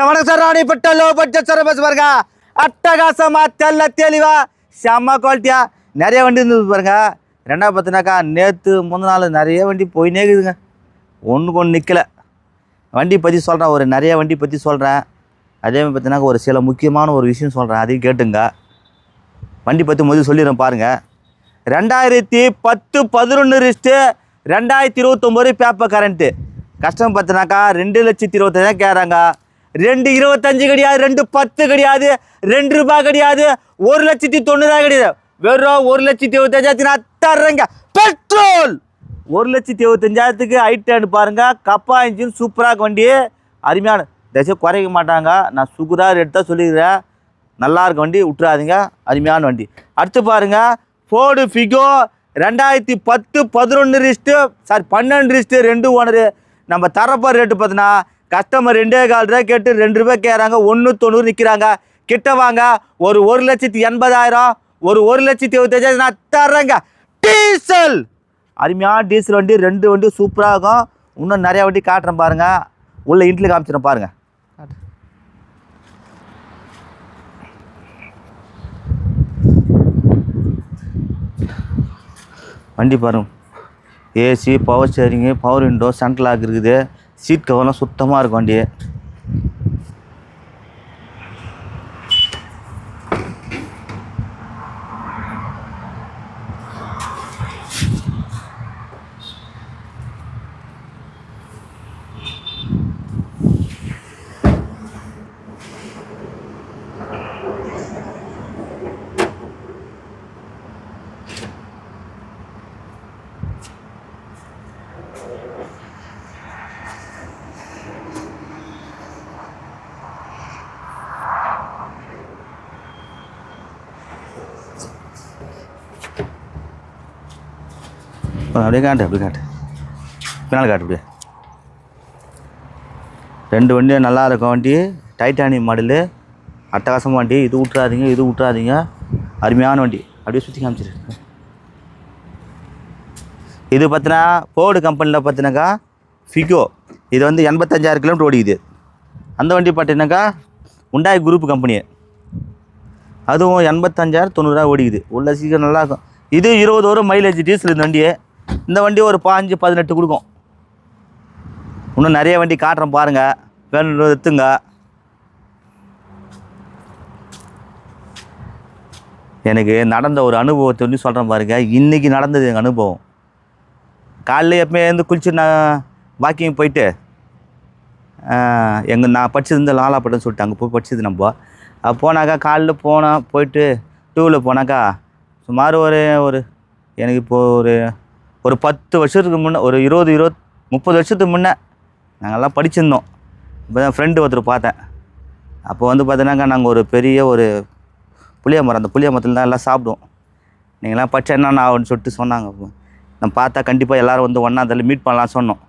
Sir வணக்கம் sir ராணிப்பட்ட low budget bus பாருங்க அட்டகாசமா தெல்ல தெளிவா செம்ம குவாலிட்டியா நிறைய வண்டி இருந்தது பாருங்க. ரெண்டாவது பார்த்தினாக்கா நேற்று முந்த நாள் நிறைய வண்டி போயினே இருக்குதுங்க. ஒன்றுக்கு ஒன்று நிற்கல வண்டி பற்றி சொல்கிறேன் ஒரு நிறைய வண்டி பற்றி சொல்கிறேன் அதே மாதிரி பார்த்தீங்கன்னா ஒரு சில முக்கியமான ஒரு விஷயம் சொல்கிறேன் அதையும் கேட்டுங்க. வண்டி பற்றி முதல் சொல்லிடுறேன் பாருங்கள் ரெண்டாயிரத்தி பத்து பதினொன்று ரிஸ்ட்டு ரெண்டாயிரத்தி இருபத்தொம்போது பேப்பர் கரண்ட்டு கஷ்டம் பார்த்தினாக்கா ரெண்டு லட்சத்தி இருபத்தஞ்சாயிரம் கேட்குறாங்க. ரெண்டு இருபத்தஞ்சு கிடையாது ரெண்டு பத்து கிடையாது ரெண்டு ரூபாய் கிடையாது ஒரு லட்சத்தி தொண்ணூறாயிரம் கிடையாது. வெறும் ஒரு லட்சத்தி இருபத்தஞ்சாயிரத்தி நான் தர்றேங்க. பெட்ரோல்! ஒரு லட்சத்தி இருபத்தஞ்சாயிரத்துக்கு ஐட்டேன்னு பாருங்க கப்பா இன்ஜின் சூப்பராக வண்டி. அருமையான. தசை குறைக்க மாட்டாங்க. நான் சுகுதாக ரேட் தான் சொல்லிக்கிறேன். நல்லா இருக்க வண்டி விட்டுறாதீங்க. அருமையான வண்டி. அடுத்து பாருங்க ஃபோர்டு ஃபிகோ ரெண்டாயிரத்தி பத்து பதினொன்று ரிஸ்ட்டு சாரி பன்னெண்டு ரிஸ்ட்டு ரெண்டு ஓனரு நம்ம தரப்போ ரேட்டு பார்த்தீங்கன்னா கஸ்டமர் ரெண்டே கால் ரூபாய் கேட்டு ரெண்டு ரூபாய் கேட்குறாங்க ஒன்று தொண்ணூறு நிற்கிறாங்க. கிட்ட வாங்க ஒரு ஒரு லட்சத்தி எண்பதாயிரம் ஒரு ஒரு லட்சத்தி எழுபத்தஞ்சாயிரம் நான் தர்றேங்க. டீசல்! அருமையான டீசல் வண்டி ரெண்டு வண்டி சூப்பராக இருக்கும். இன்னும் நிறையா வண்டி காட்டுறேன் பாருங்கள் உள்ள இன்ட்லி காமிச்சிடறேன் பாருங்கள் வண்டி பாருங்க. AC power steering power window central lock இருக்குது. சீட் கவர்லாம் சுத்தமாக இருக்கும் வண்டி அப்படியே காட்டு அப்படியே காட்டு பின்னால் காட்டு அப்படியே ரெண்டு வண்டி நல்லா இருக்கும் வண்டி டைட்டானியம் மாடலு அட்டகாசமாக வண்டி இது விட்றாதீங்க இது விட்றாதீங்க அருமையான வண்டி அப்படியே சுற்றி காமிச்சிரு இது பார்த்தினா போர்டு கம்பெனியில் பார்த்தினாக்கா ஃபிகோ இது வந்து எண்பத்தஞ்சாயிரம் கிலோமீட்டர் ஓடிக்குது அந்த வண்டி பார்த்தீங்கன்னாக்கா உண்டாய் குரூப் கம்பெனி அதுவும் எண்பத்தஞ்சாயிரம் தொண்ணூறுரூவா ஓடிக்குது உள்ள சீக்கிரம் நல்லா இருக்கும் இது இருபது வரும் மைலேஜ் டீசல் இந்த வண்டியே இந்த வண்டி ஒரு பாஞ்சு பதினெட்டு கொடுக்கும். இன்னும் நிறைய வண்டி காட்டுறேன் பாருங்கள் வேணும் எடுத்துங்க. எனக்கு நடந்த ஒரு அனுபவத்தை வந்து சொல்கிறேன் பாருங்க. இன்றைக்கி நடந்தது எங்கள் அனுபவம். காலைல எப்பவுமே எழுந்து குளிச்சு நான் வாக்கிங் போயிட்டு எங்கள் நான் படிச்சது லாலாப்பட்டம் லாலாப்பட்டம்னு சொல்லிட்டு அங்கே போய் படிச்சது நம்ம. போனாக்கா காலைல போனால் போயிட்டு டூவில் போனாக்கா சுமார் ஒரு ஒரு எனக்கு இப்போது ஒரு ஒரு பத்து வருஷத்துக்கு முன்னே ஒரு இருபது இருபத் முப்பது வருஷத்துக்கு முன்னே நாங்கள்லாம் படிச்சிருந்தோம். இப்போ தான் ஃப்ரெண்டு ஒருத்தர் பார்த்தேன். அப்போ வந்து பார்த்தீங்கன்னாக்கா நாங்கள் ஒரு பெரிய ஒரு புளிய மரம் அந்த புளிய மரத்தில் தான் எல்லாம் சாப்பிடுவோம். நீங்களாம் படிச்சா என்னென்ன ஆகும்னு சொல்லிட்டு சொன்னாங்க. நான் பார்த்தா கண்டிப்பாக எல்லோரும் வந்து ஒன்றா அதில் மீட் பண்ணலாம் சொன்னோம்.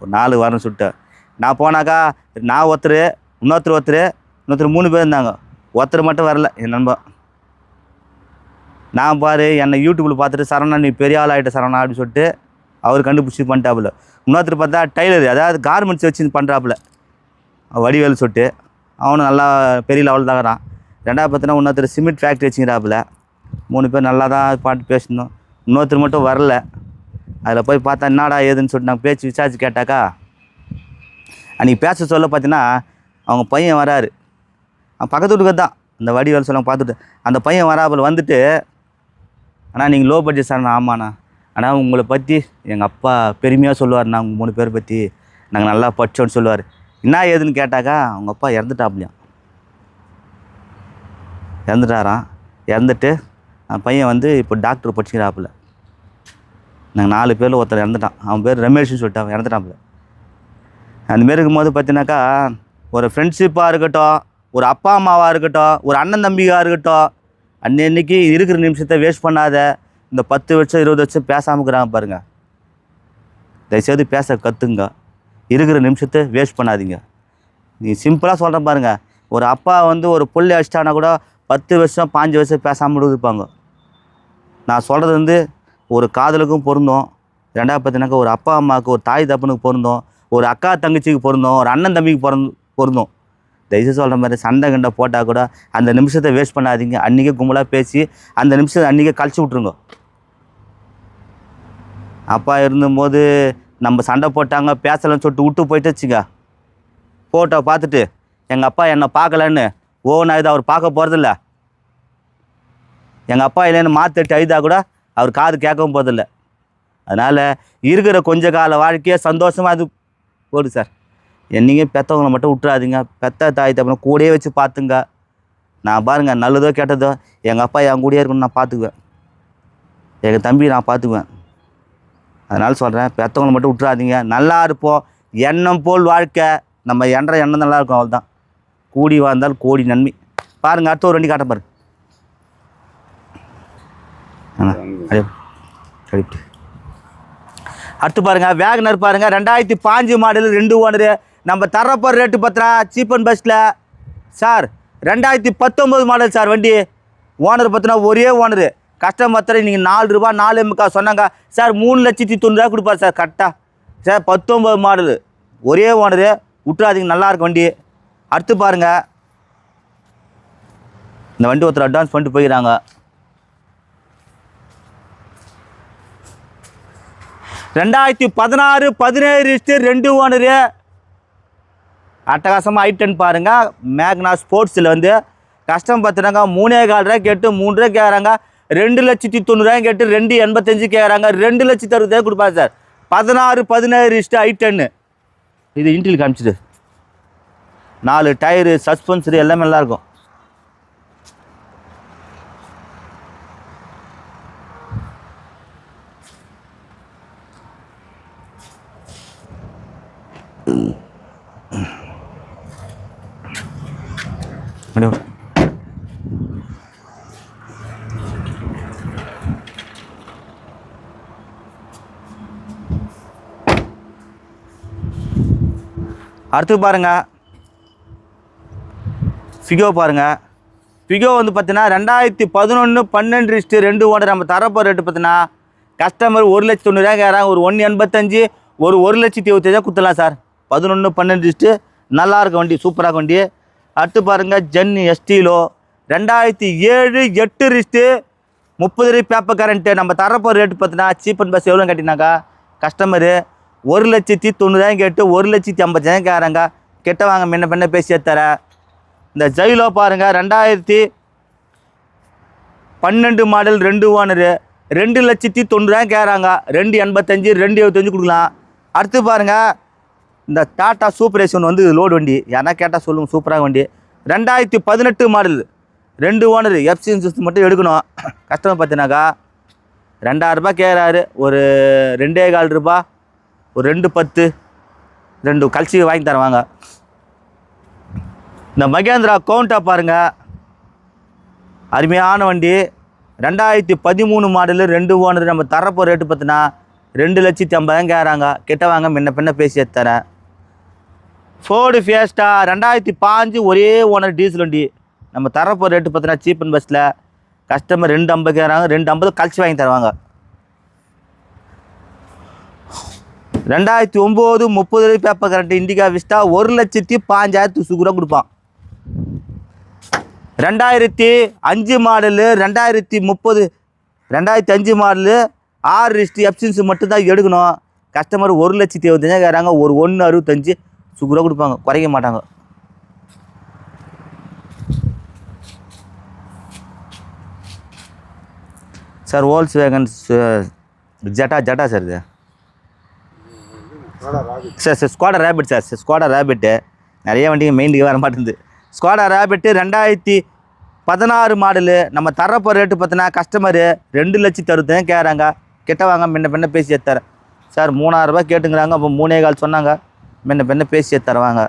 ஒரு நாலு வாரம் சொல்லிட்டு நான் போனாக்கா நான் ஒருத்தர் இன்னொருத்தர் ஒருத்தர் இன்னொருத்தர் மூணு பேர் இருந்தாங்க. ஒருத்தர் மட்டும் வரல என் நண்பன். நான் பாரு என்னை யூடியூப்பில் பார்த்துட்டு சரவணா நீ பெரிய ஆள் ஆகிட்ட சரவணா அப்படின்னு சொல்லிட்டு அவர் கண்டுபிடிச்சி பண்ணிட்டாப்புல. இன்னொருத்தர் பார்த்தா டைலர் அதாவது கார்மெண்ட்ஸ் வச்சு பண்ணுறாப்புல வடிவேல் சொல்லிட்டு அவனும் நல்லா பெரிய லெவலில் தாகிறான் ரெண்டாவது பார்த்தோன்னா இன்னொருத்தர் சிமெண்ட் ஃபேக்ட்ரி வச்சுக்கிறாப்புல. மூணு பேர் நல்லா தான் பாட்டு பேசணும். இன்னொருத்தர் மட்டும் வரல. அதில் போய் பார்த்தா என்னடா ஏதுன்னு சொல்லிட்டு நான் பேச்சு விசாரிச்சு கேட்டாக்கா அன்றைக்கி பேச சொல்ல பார்த்தீங்கன்னா அவங்க பையன் வராரு. அவன் பக்கத்து வீட்டுக்கு தான் அந்த வடிவேல் சொல்ல பார்த்துட்டு. அந்த பையன் வராப்புல வந்துட்டு அண்ணா நீங்கள் லோ பட்ஜெட் சார் ஆமாண்ணா. ஆனால் உங்களை பற்றி எங்கள் அப்பா பெருமையாக சொல்லுவார்ண்ணா உங்கள் மூணு பேர் பற்றி நாங்கள் நல்லா படித்தோன்னு சொல்லுவார். என்ன ஏதுன்னு கேட்டாக்கா அவங்க அப்பா இறந்துட்டாப்லையாம் இறந்துட்டாராம் இறந்துட்டு பையன் வந்து இப்போ டாக்டர் படிச்சுக்கிறாப்புல. நாங்கள் நாலு பேரில் ஒருத்தர் இறந்துட்டான். அவன் பேர் ரமேஷ்னு சொல்லிட்டு அவன் இறந்துட்டாப்புல. அந்த மாரி இருக்கும்போது பார்த்தீங்கன்னாக்கா ஒரு ஃப்ரெண்ட்ஷிப்பாக இருக்கட்டும் ஒரு அப்பா அம்மாவாக இருக்கட்டும் ஒரு அண்ணன் தம்பியாக இருக்கட்டும் அன்னன்னைக்கு இருக்கிற நிமிஷத்தை வேஸ்ட் பண்ணாத. இந்த பத்து வருஷம் இருபது வருஷம் பேசாமல் இருக்கிறாங்க பாருங்கள் தயவுசெய்து பேச கற்றுங்க இருக்கிற நிமிஷத்தை வேஸ்ட் பண்ணாதீங்க. நீ சிம்பிளாக சொல்கிறேன் பாருங்கள் ஒரு அப்பா வந்து ஒரு புள்ளி அடிச்சிட்டானா கூட பத்து வருஷம் பாஞ்சு வருஷம் பேசாமல் இருப்பாங்க. நான் சொல்கிறது வந்து ஒரு காதலுக்கும் பொருந்தும். ரெண்டாவது பார்த்தீங்கன்னாக்கா ஒரு அப்பா அம்மாவுக்கு ஒரு தாய் தப்பனுக்கு பொருந்தும். ஒரு அக்கா தங்கச்சிக்கு பொருந்தும். ஒரு அண்ணன் தம்பிக்கு பிறந்து பொருந்தும். தயவுசெய்து சொல்கிற மாதிரி சண்டை கண்டை போட்டால் கூட அந்த நிமிஷத்தை வேஸ்ட் பண்ணாதீங்க. அன்றைக்கே கும்பலாக பேசி அந்த நிமிஷத்தை அன்றைக்கே கழிச்சு விட்ருங்க அப்பா இருந்தபோது நம்ம சண்டை போட்டாங்க பேசலன்னு சொல்லிட்டு விட்டு போயிட்டு வச்சுங்க ஃபோட்டோ பார்த்துட்டு எங்கள் அப்பா என்னை பார்க்கலன்னு ஓ நான் இதை அவர் பார்க்க போகிறதில்ல எங்கள் அப்பா இல்லைன்னு மாற்றிட்டு அழுதா கூட அவர் காது கேட்கவும் போகிறதில்ல அதனால் இருக்கிற கொஞ்ச கால வாழ்க்கையை சந்தோஷமாக அது போடு சார். என்னைங்க பெற்றவங்களை மட்டும் விட்டுறாதீங்க. பெத்த தாய் தப்பன கூடயே வச்சு பார்த்துங்க. நான் பாருங்கள் நல்லதோ கெட்டதோ எங்கள் அப்பா என் கூடயே இருக்கணும்னு நான் பார்த்துக்குவேன். எங்கள் தம்பி நான் பார்த்துக்குவேன். அதனால் சொல்கிறேன் பெற்றவங்களை மட்டும் விட்டுறாதீங்க. நல்லா இருப்போம். எண்ணம் போல் வாழ்க்கை. நம்ம என்ற எண்ணம் நல்லா இருக்கும் அவ்வளோதான் கூடி வாழ்ந்தால் கோடி நன்மை. பாருங்கள் அடுத்த ஒரு வண்டி காட்ட பாரு. அடுத்து பாருங்க வேகனர் பாருங்க. ரெண்டாயிரத்தி பாஞ்சு மாடல் ரெண்டு ஓனரு. நம்ம தரப்போ ரேட்டு பத்திரா? சீப் அண்ட் பெஸ்ட்டில் சார் ரெண்டாயிரத்தி பத்தொம்பது மாடல் சார் வண்டி. ஓனர் பார்த்தினா ஒரே ஓனரு கஸ்டமர் பத்திரம் நீங்கள் நாலு ரூபா நாலு முக்கா சொன்னாங்க. சார் மூணு லட்சத்தி தொண்ணூறுரூவா கொடுப்பார் சார் கரெக்டாக சார் பத்தொம்பது மாடலு ஒரே ஓனரு விட்டுறாதீங்க நல்லா வண்டி. அடுத்து பாருங்கள் இந்த வண்டி ஒருத்தர் அட்வான்ஸ் பண்ணிட்டு போயிடறாங்க. ரெண்டாயிரத்தி பதினாறு பதினேழு இஸ்ட்டு ரெண்டு ஓனரு அட்டகாசமாக ஐட்டன் பாருங்க. மேக்னா ஸ்போர்ட்ஸில் வந்து கஷ்டம் பார்த்துட்டாங்க மூணே கால் ரூபாய் கேட்டு மூணு ரூபா கேட்குறாங்க ரெண்டு லட்சத்தி தொண்ணூறுரூவாயும் கேட்டு ரெண்டு எண்பத்தஞ்சு கேட்குறாங்க ரெண்டு லட்சத்தி அறுபதாயிரம் கொடுப்பாங்க சார். பதினாறு பதினேழு இஷ்டு ஐட்டன்னு இது இன்டில் காமிச்சிடு. நாலு டயரு சஸ்பென்சரு எல்லாமே நல்லா இருக்கும் அப்படியே அடுத்து பாருங்க. ஃபிகோ பாருங்க. ஃபிகோ வந்து பார்த்தீங்கன்னா ரெண்டாயிரத்தி பதினொன்று பன்னெண்டு ரிஸ்ட்டு ரெண்டு ஓனர் நம்ம தரப்போ ரேட்டு பார்த்தீங்கன்னா கஸ்டமர் ஒரு லட்சத்தி தொண்ணூறுரூவா கேட்குறாங்க ஒரு ஒன்று எண்பத்தஞ்சு ஒரு ஒரு லட்சத்தி இருபத்தஞ்சா குத்தலாம் சார். பதினொன்று பன்னெண்டு ரிஸ்ட்டு நல்லாயிருக்கும் வண்டி சூப்பராக வண்டி. அடுத்து பாருங்க ஜென் எஸ்டிலோ ரெண்டாயிரத்தி ஏழு எட்டு ரிஸ்ட்டு முப்பது ரூபாய் பேப்பர் கரண்ட்டு நம்ம தரப்போ ரேட்டு பார்த்தீங்கன்னா சீப் அண்ட் பஸ் எவ்வளோ கட்டினாக்கா கஸ்டமரு ஒரு லட்சத்தி தொண்ணூறாயிரம் கேட்டு ஒரு லட்சத்தி ஐம்பதாயிரம் கேட்குறாங்க கெட்ட வாங்க முன்ன பின்ன பேசியே தரேன் இந்த ஜெயிலோ பாருங்க ரெண்டாயிரத்தி பன்னெண்டு மாடல் ரெண்டு ஓனரு ரெண்டு லட்சத்தி தொண்ணூறாயிரம் கேட்குறாங்க ரெண்டு எண்பத்தஞ்சு ரெண்டு எழுபத்தஞ்சு கொடுக்கலாம். அடுத்து பாருங்க இந்த டாட்டா சூப்பர் ஏசி ஒன்று வந்து லோடு வண்டி. யாரா கேட்டால் சொல்லுங்கள் சூப்பராக வண்டி. ரெண்டாயிரத்தி பதினெட்டு மாடல் ரெண்டு ஓனர் எஃப்சி இன்சூரன்ஸ் மட்டும் எடுக்கணும். கஸ்டமர் பார்த்தீங்கன்னாக்கா ரெண்டாயிரரூபா கேட்குறாரு ஒரு ரெண்டே கால் ரூபா ஒரு ரெண்டு பத்து ரெண்டு கழிச்சு வாங்கி தருவாங்க. இந்த மகேந்திரா கவுண்டா பாருங்கள் அருமையான வண்டி. ரெண்டாயிரத்தி பதிமூணு மாடலு ரெண்டு ஓனர் நம்ம தரப்போ ரேட்டு பார்த்தினா ரெண்டு லட்சத்தி ஐம்பதாயிரம் கேட்குறாங்க கிட்ட வாங்க முன்ன பின்ன பேசி எடுத்து தரேன் ஃபோர்டு ஃபியஸ்டா ரெண்டாயிரத்தி பாஞ்சு ஒரே ஓனர் டீசல் வண்டி. நம்ம தரப்போ ரேட்டு பார்த்தீங்கன்னா சீப் அண்ட் பஸ்ஸில் கஸ்டமர் ரெண்டு ஐம்பது கேட்குறாங்க ரெண்டு ஐம்பது கழிச்சு வாங்கி தருவாங்க. ரெண்டாயிரத்தி ஒம்பது முப்பது பேப்பர் கரண்ட் இண்டிகா விஸ்டா ஒரு லட்சத்தி பாஞ்சாயிரத்து சுகுரா கொடுப்பான். ரெண்டாயிரத்தி அஞ்சு மாடலு ரெண்டாயிரத்தி முப்பது ரெண்டாயிரத்தி அஞ்சு மாடலு ஆறு ரிஸ்ட் எப்சின்ஸ் மட்டும்தான் எடுக்கணும். கஸ்டமர் ஒரு லட்சத்தி இருபத்தஞ்சா கேட்குறாங்க ஒரு ஒன்று அறுபத்தஞ்சு. சுகுரா கொடுப்பாங்க. குறைக்க மாட்டாங்க. Sir Volkswagen Jetta ஜட்டா sir இது. Sir sir Skoda rapid sir. Sir Skoda rabbit நிறைய வண்டிங்க மெயின்க்கு வர மாட்டேங்குது. ஸ்குவாடா ரேபிட்டு ரெண்டாயிரத்தி பதினாறு மாடலு நம்ம தரப்போ ரேட்டு பார்த்தீங்கன்னா கஸ்டமரு ரெண்டு லட்சத்தி அறுபத்தாயிரம் கேட்குறாங்க கிட்ட வாங்க முன்ன பின்ன பேசி எடுத்துறேன் சார் மூணாயிரரூபா கேட்டுங்கிறாங்க. அப்போ மூணே கால் சொன்னாங்க. முன்ன பின்ன பேசியே தருவாங்க.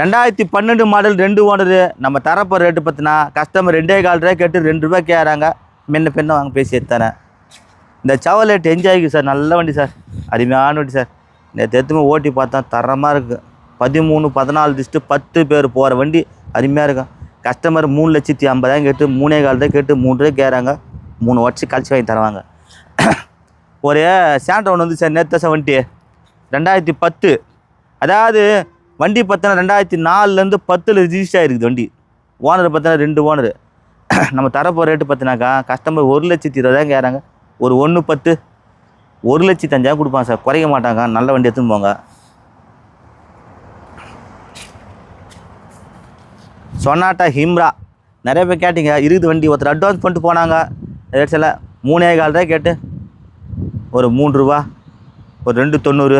ரெண்டாயிரத்தி பன்னெண்டு மாடல் ரெண்டு ஓனரு நம்ம தரப்போ ரேட்டு பார்த்தினா கஸ்டமர் ரெண்டே கால் ரூபாய் கேட்டு ரெண்டு ரூபாய் கேட்குறாங்க முன்ன பின்ன வாங்க பேசி தரேன். இந்த சவலேட் என்ஜாய்க்கு சார். நல்ல வண்டி சார். அருமையான வண்டி சார். நேற்று எத்துமே ஓட்டி பார்த்தா தரமாக இருக்குது பதிமூணு பதினாலு டிஸ்ட்டு பத்து பேர் போகிற வண்டி. அருமையாக இருக்கும் கஸ்டமர் மூணு லட்சத்தி ஐம்பதாயிரம் கேட்டு மூணே கால் தான் கேட்டு மூணு ரூபாய் கேட்குறாங்க மூணு வருஷம் கழிச்சு வாங்கி தருவாங்க. ஒரு சாண்டை ஒன்று வந்து சார் நேற்று சார் வண்டி. ரெண்டாயிரத்தி பத்து. அதாவது வண்டி பார்த்தோன்னா ரெண்டாயிரத்தி நாலுலேருந்து பத்தில் ரிஜிஸ்டர் ஆகிருக்குது வண்டி. ஓனர் பார்த்தோன்னா ரெண்டு ஓனர் நம்ம தரப்போகிற ரேட்டு பார்த்தினாக்கா கஸ்டமர் ஒரு லட்சத்தி இருபதாயிரம் கேட்குறாங்க. ஒரு ஒன்று பத்து ஒரு லட்சத்தி அஞ்சாயிரம் கொடுப்பாங்க சார். குறைக்க மாட்டாங்க. நல்ல வண்டி எடுத்துன்னு போங்க. சொன்னாட்டா ஹிம்ரா நிறைய பேர் கேட்டிங்க இருக்குது வண்டி. ஒருத்தர் அட்வான்ஸ் பண்ணிட்டு போனாங்க. ரேட் எல்லாம் மூணே கால் ரூபாய் கேட்டு. ஒரு மூணு ரூபா ஒரு ரெண்டு தொண்ணூறு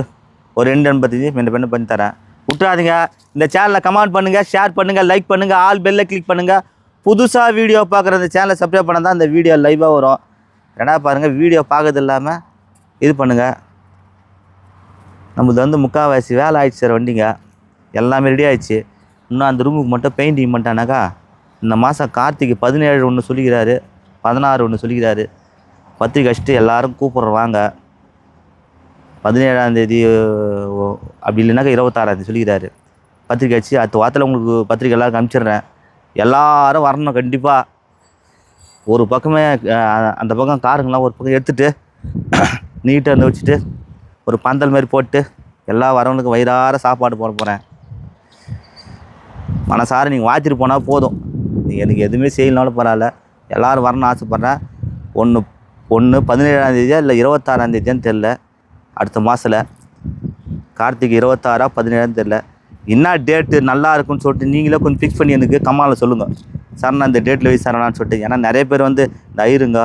ஒரு ரெண்டு எண்பத்தஞ்சு ரெண்டு பண்ணி பண்ணி தரேன். விட்டுறாதீங்க. இந்த சேனலை கமெண்ட் பண்ணுங்கள் ஷேர் பண்ணுங்கள் லைக் பண்ணுங்கள் ஆல் பெல்லை கிளிக் பண்ணுங்கள் புதுசாக வீடியோ பார்க்குற இந்த சேனலை சப்ஸ்கிரைப் பண்ணால் தான் இந்த வீடியோ லைவாக வரும். ரெண்டாவது பாருங்கள் வீடியோ பார்க்கறது இல்லாமல் இது பண்ணுங்கள் நம்மளது வந்து முக்கால்வாசி வேலை ஆயிடுச்சு சார் வண்டிங்க. எல்லாமே ரெடி ஆயிடுச்சு. இன்னும் அந்த ரூமுக்கு மட்டும் பெயிண்டிங் பண்ணிட்டானாக்கா இந்த மாதம் கார்த்திகை பதினேழு ஒன்று சொல்லிக்கிறாரு பதினாறு ஒன்று சொல்லிக்கிறாரு. பத்திரிக்கை அடிச்சுட்டு எல்லோரும் கூப்பிட்றவாங்க பதினேழாந்தேதி அப்படி இல்லைனாக்கா இருபத்தாறாந்தேதி சொல்லிக்கிறாரு. பத்திரிக்கை அடிச்சு அடுத்த வாரத்தில் உங்களுக்கு பத்திரிக்கை எல்லோரும் அனுப்பிச்சிடுறேன். எல்லாரும் வரணும் கண்டிப்பாக ஒரு பக்கமே அந்த பக்கம் காருங்கெல்லாம் ஒரு பக்கம் எடுத்துகிட்டு நீட்டாக இருந்து வச்சுட்டு ஒரு பந்தல் மாதிரி போட்டு எல்லா வரவனுக்கும் வயிறார சாப்பாடு போட போகிறேன் மனசார நீங்கள் வாச்சிட்டு போனால் போதும். நீங்கள் எனக்கு எதுவுமே செய்யலனாலும் பரவாயில்ல. எல்லோரும் வரணும்னு ஆசைப்பட்றேன். ஒன்று ஒன்று பதினேழாந்தேதியா இல்லை இருபத்தாறாந்தேதியான்னு தெரில. அடுத்த மாதத்தில் கார்த்திகை இருபத்தாறா பதினேழான்னு தெரில. என்ன டேட்டு நல்லா இருக்குன்னு சொல்லிட்டு நீங்களே கொஞ்சம் ஃபிக்ஸ் பண்ணி எனக்கு கம்மாவில் சொல்லுங்கள் சார் நான் இந்த டேட்டில் போய் சரணான்னு சொல்லிட்டு. ஏன்னா நிறைய பேர் வந்து தயிருங்க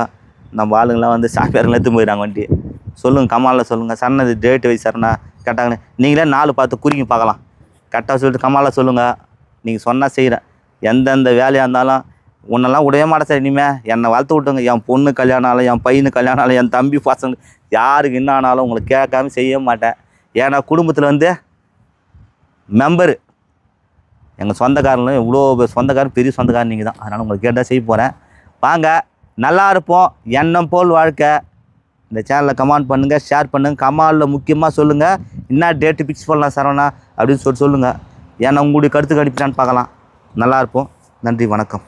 நம்ம ஆளுங்களாம் வந்து சாப்பியாருங்க எடுத்து போயிடுறாங்க வண்டி சொல்லுங்கள் கமாலில் சொல்லுங்கள் சார் இந்த டேட் வயசு சரணா கேட்டாங்கன்னு நீங்களே நாலு பார்த்து குறிங்க பார்க்கலாம். கரெக்டாக சொல்லிட்டு கமாலில் சொல்லுங்கள் நீங்கள் சொன்னால் செய்கிறேன் எந்தெந்த வேலையாக இருந்தாலும் உன்னெல்லாம் விடவே மாட்டேன் சார் இனிமேல் என்னை வளர்த்து விட்டுங்க என் பொண்ணு கல்யாணம் ஆகலை என் பையனு கல்யாணம் ஆகலை என் தம்பி பசங்க யாருக்கு என்ன ஆனாலும் உங்களை கேட்காம செய்ய மாட்டேன். ஏன்னா குடும்பத்தில் வந்து மெம்பரு எங்கள் சொந்தக்காரங்களும் இவ்வளோ சொந்தக்காரன் பெரிய சொந்தக்காரன் நீங்கள் தான். அதனால் உங்களுக்கு கேட்டால் செய்ய போகிறேன் வாங்க நல்லா இருப்போம். எண்ணம் போல் வாழ்க்கை. இந்த சேனலில் கமெண்ட் பண்ணுங்கள் ஷேர் பண்ணுங்கள் கமாலில் முக்கியமாக சொல்லுங்கள் என்ன டேட்டு ஃபிக்ஸ் பண்ணலாம் சரவணா அப்படின்னு சொல்லி சொல்லுங்கள் ஏன்னா உங்களுடைய கருத்து கணிப்பிட்டான்னு பார்க்கலாம். நல்லா இருப்போம். நன்றி வணக்கம்.